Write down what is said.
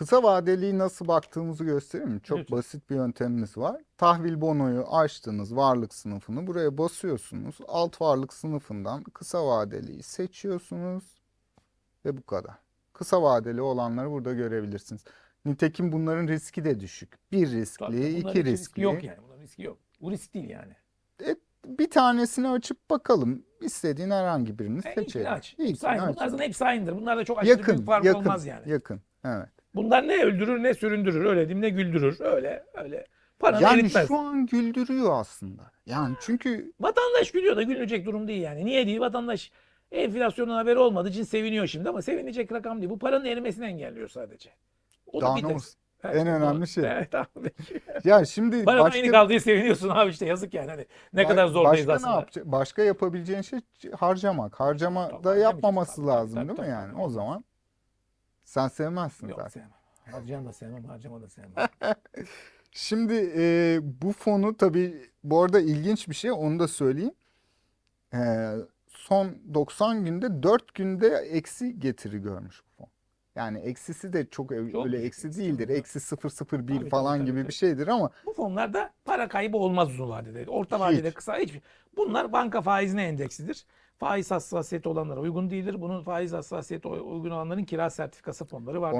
Kısa vadeliyi nasıl baktığımızı göstereyim mi? Çok Lütfen. basit bir yöntemimiz var. Tahvil bonoyu açtınız varlık sınıfını buraya basıyorsunuz. Alt varlık sınıfından kısa vadeliyi seçiyorsunuz ve bu kadar. Kısa vadeli olanları burada görebilirsiniz. Nitekim bunların riski de düşük. Bir riskli, Tabii, iki hiç riski riskli. Yok yani. Bunların riski yok. Bu risk değil yani. Bir tanesini açıp bakalım. İstediğin herhangi birini E, seçelim. ilkini aç. İlkini Hepsi aynı. Bunlar zaten hepsi aynıdır. Bunlar da çok aşırı Yakın, büyük fark yakın, olmaz yani. yakın. Evet. Bunlar ne öldürür ne süründürür. Öyle diyeyim ne güldürür. Öyle öyle. Paranı Yani eritmez. şu an güldürüyor aslında. Yani çünkü Vatandaş gülüyor da gülünecek durum değil yani. Niye değil? Vatandaş enflasyonun haberi olmadığı için seviniyor şimdi ama sevinecek rakam değil. Bu paranın erimesini engelliyor sadece. O da daha bir tek- olsun? Evet, En da- önemli şey. Evet abi. Ya şimdi Paranın başka aynı kaldığı seviniyorsun abi işte yazık yani. Hani ne ba- kadar zordayız başka aslında. ne yapacak? Başka yapabileceğin şey harcamak. Harcama Tabii, da yapmaması Tabii, lazım tabii, değil mi tabii, yani? tabii. O zaman sen sevmezsin Yok zaten. sevmem. Harcayan da sevmem, harcama da sevmem. Şimdi e, bu fonu tabii bu arada ilginç bir şey onu da söyleyeyim. E, son 90 günde 4 günde eksi getiri görmüş bu fon. Yani eksisi de çok, öyle Çok düşük eksi değildir. Eksi 001 Tabii, tabii, falan tabii, gibi tabii. bir şeydir ama Bu fonlarda para kaybı olmaz uzun vadede. Orta vadede Hiç. kısa hiçbir. Bunlar banka faizine endeksidir. Faiz hassasiyeti olanlara uygun değildir. Bunun faiz hassasiyeti uygun olanların kira sertifikası fonları vardır. Ona